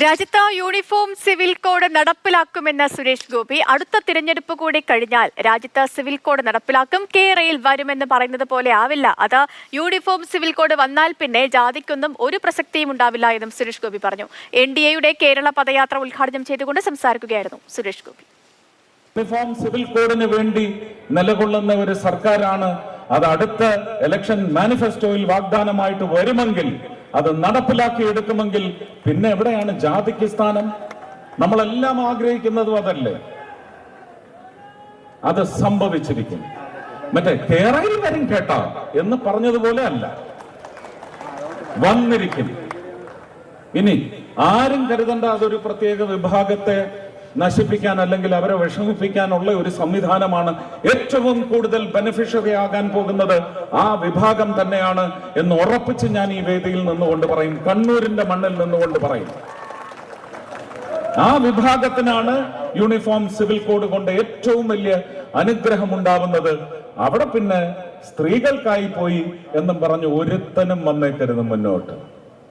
രാജ്യത്ത് uniform civil code നടപ്പിലാക്കുമെന്ന സുരേഷ് ഗോപി. അടുത്ത തിരഞ്ഞെടുപ്പ് കൂടി കഴിഞ്ഞാൽ രാജ്യത്ത് സിവിൽ കോഡ് നടപ്പിലാക്കും. കേരയിൽ വരുമെന്ന് പറയുന്നത് പോലെ ആവില്ല. അത് യൂണിഫോം സിവിൽ കോഡ് വന്നാൽ പിന്നെ ജാതിക്കൊന്നും ഒരു പ്രസക്തിയും ഉണ്ടാവില്ല എന്നും സുരേഷ് ഗോപി പറഞ്ഞു. എൻ ഡി എയുടെ കേരള പദയാത്ര ഉദ്ഘാടനം ചെയ്തുകൊണ്ട് സംസാരിക്കുകയായിരുന്നു സുരേഷ് ഗോപി. യൂണിഫോം സിവിൽ കോഡിന് വേണ്ടി നിലകൊള്ളുന്ന ഒരു സർക്കാരാണ്. അത് അടുത്ത ഇലക്ഷൻ മാനിഫെസ്റ്റോയിൽ വാഗ്ദാനമായിട്ട് വരുമെങ്കിൽ അത് നടപ്പിലാക്കി എടുക്കുമെങ്കിൽ പിന്നെ എവിടെയാണ് ജാതിക്ക് സ്ഥാനം? നമ്മളെല്ലാം ആഗ്രഹിക്കുന്നതും അതല്ലേ. അത് സംഭവിച്ചിരിക്കും മറ്റേ കേരളയിൽ വരും കേട്ടാ എന്ന് പറഞ്ഞതുപോലെ അല്ല. വന്നിരിക്കും ഇനി ആരും കരുതണ്ട അതൊരു പ്രത്യേക വിഭാഗത്തെ നശിപ്പിക്കാൻ അല്ലെങ്കിൽ അവരെ വിഷമിപ്പിക്കാനുള്ള ഒരു സംവിധാനമാണ് ഏറ്റവും കൂടുതൽ ബെനിഫിഷ്യറി ആകാൻ പോകുന്നത് ആ വിഭാഗം തന്നെയാണ് എന്ന് ഉറപ്പിച്ച് ഞാൻ ഈ വേദിയിൽ നിന്നുകൊണ്ട് പറയും. കണ്ണൂരിന്റെ മണ്ണിൽ നിന്നുകൊണ്ട് പറയും. ആ വിഭാഗത്തിനാണ് യൂണിഫോം സിവിൽ കോഡ് കൊണ്ട് ഏറ്റവും വലിയ അനുഗ്രഹം ഉണ്ടാവുന്നത് അവിടെ പിന്നെ സ്ത്രീകൾക്കായി പോയി എന്നും പറഞ്ഞ് ഒരുത്തനും വന്നേക്കരുത് മുന്നോട്ട്.